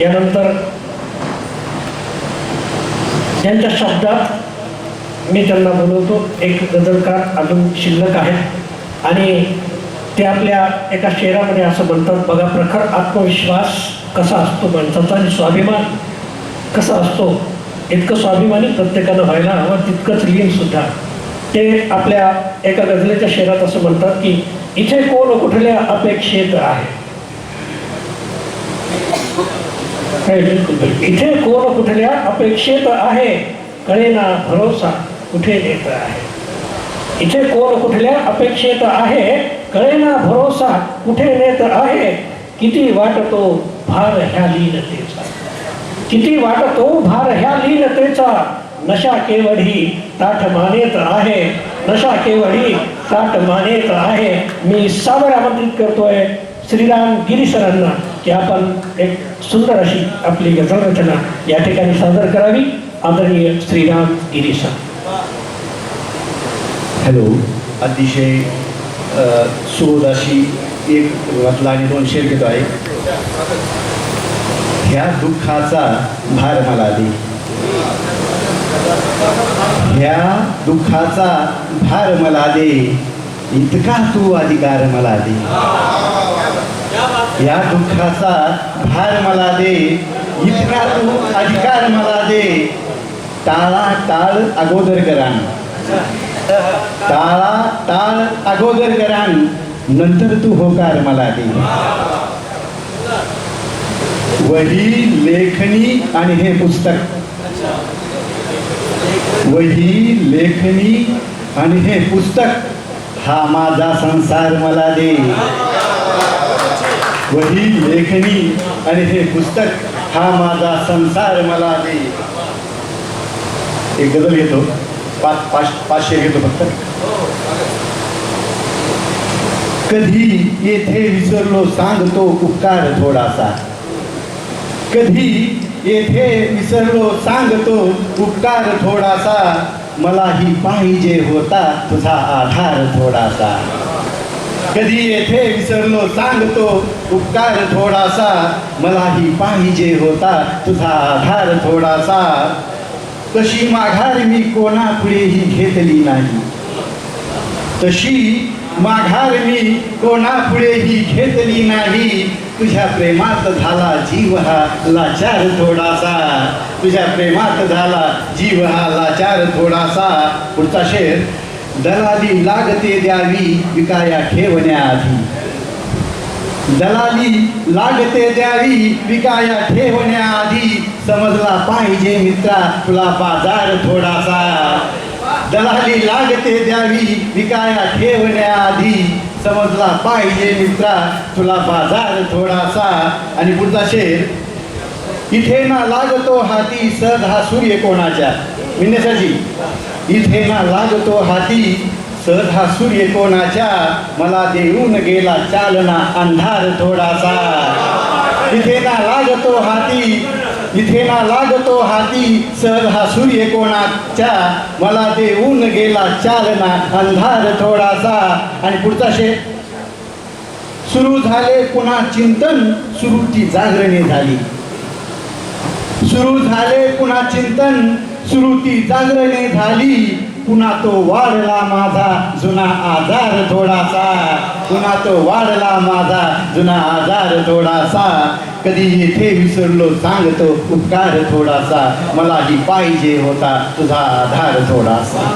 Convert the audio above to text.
यानंतर त्यांच्या शब्दात मी त्यांना बोलवतो एक गजलकार अजून शिल्लक आहेत. आणि ते आपल्या एका शेरामध्ये असं म्हणतात बघा प्रखर आत्मविश्वास कसा असतो माणसाचा आणि स्वाभिमान कसा असतो? इतकं स्वाभिमानी प्रत्येकानं व्हायला हवं तितकंच लीन सुद्धा. ते आपल्या एका गजलेच्या शेरात असं म्हणतात की इथे कोण कुठल्या अपेक्षेत आहे? इथे कोण कुठल्या अपेक्षेत आहे? कळेना भरोसा कुठे देत आहे? इथे कोण कुठल्या अपेक्षेत आहे? कळेना भरोसा कुठे नेत आहे? किती वाटतो भार ह्या लीनतेचा किती वाटतो भार ह्या लीनतेचा नशा केवढी ताठ मानेत आहे? नशा केवढी ताठ मानेत आहे? मी सादर आमंत्रित करतोय श्रीराम गिरीसरांना की आपण एक सुंदर अशी आपली गझल रचना या ठिकाणी सादर करावी. आदरणीय श्रीराम गिरी सर. हॅलो. अतिशय सुबोध अशी एक वाचला आणि दोन शेर घेतो आहे ह्या दुःखाचा भार मला दे. ह्या दुःखाचा भार मला दे. इतका तू अधिकार मला दे. या दुःखाचा भार मला दे इतका तू अधिकार मला दे. टाळा टाळ अगोदर करान. टाळा टाळ अगोदर करान. नंतर तू होकार मला दे. वही लेखनी आणि हे पुस्तक. वही लेखनी आणि हे पुस्तक हा माझा संसार मला दे. वही लेखनी. आणि हे पुस्तक हा माझा संसार मला दे. एक गजल घेतो. पाच पाच पाचशे घेतो फक्त. कधी येथे विसरलो सांगतो उपकार थोडासा. कधी येथे विसरलो सांगतो उपकार थोडासा. मलाही पाहिजे होता तुझा आधार थोडासा. कधी येथे विसरलो सांगतो उपकार थोडासा मलाही पाहिजे होता तुझा आधार थोडासा. तशी माघार मी कोणापुढेही घेतली नाही. तशी माघार मी कोणापुढेही घेतली नाही. तुझ्या प्रेमात झाला जीव हा लाचार थोडासा. तुझ्या प्रेमात झाला जीव हा लाचार थोडासा. पुढचा शेर दलाली लागते द्यावी विकाया ठेवण्याआधी. दलाली लागते द्यावी विकाया ठेवण्याआधी. समजला पाहिजे मित्रा तुला बाजार थोडासा. दलाली लागते द्यावी विकाया ठेवण्याआधी. समजला पाहिजे मित्रा तुला बाजार थोडासा. आणि पुढचा शेर इथे ना लागतो हाती सद हा सूर्य कोणाच्या? विन्यासाची इथे ना लागतो हाती. सर हा सूर्य कोणाच्या? मला देऊन गेला चालना अंधार थोडासा. इथे ना लागतो हाती. इथे ना लागतो हाती. सर हा सूर्य कोणाच्या? मला देऊन गेला चालना अंधार थोडासा. आणि पुढचा शेर सुरू झाले पुन्हा चिंतन सुरूची जागरणी झाली. सुरू झाले पुन्हा चिंतन श्रुती जागरणे झाली. पुन्हा तो वाढला माझा जुना आजार थोडासा. पुन्हा तो वाढला माझा जुना आजार थोडासा. कधी येथे विसरलो सांगतो उपकार थोडासा. मला ही पाहिजे होता तुझा आधार थोडासा.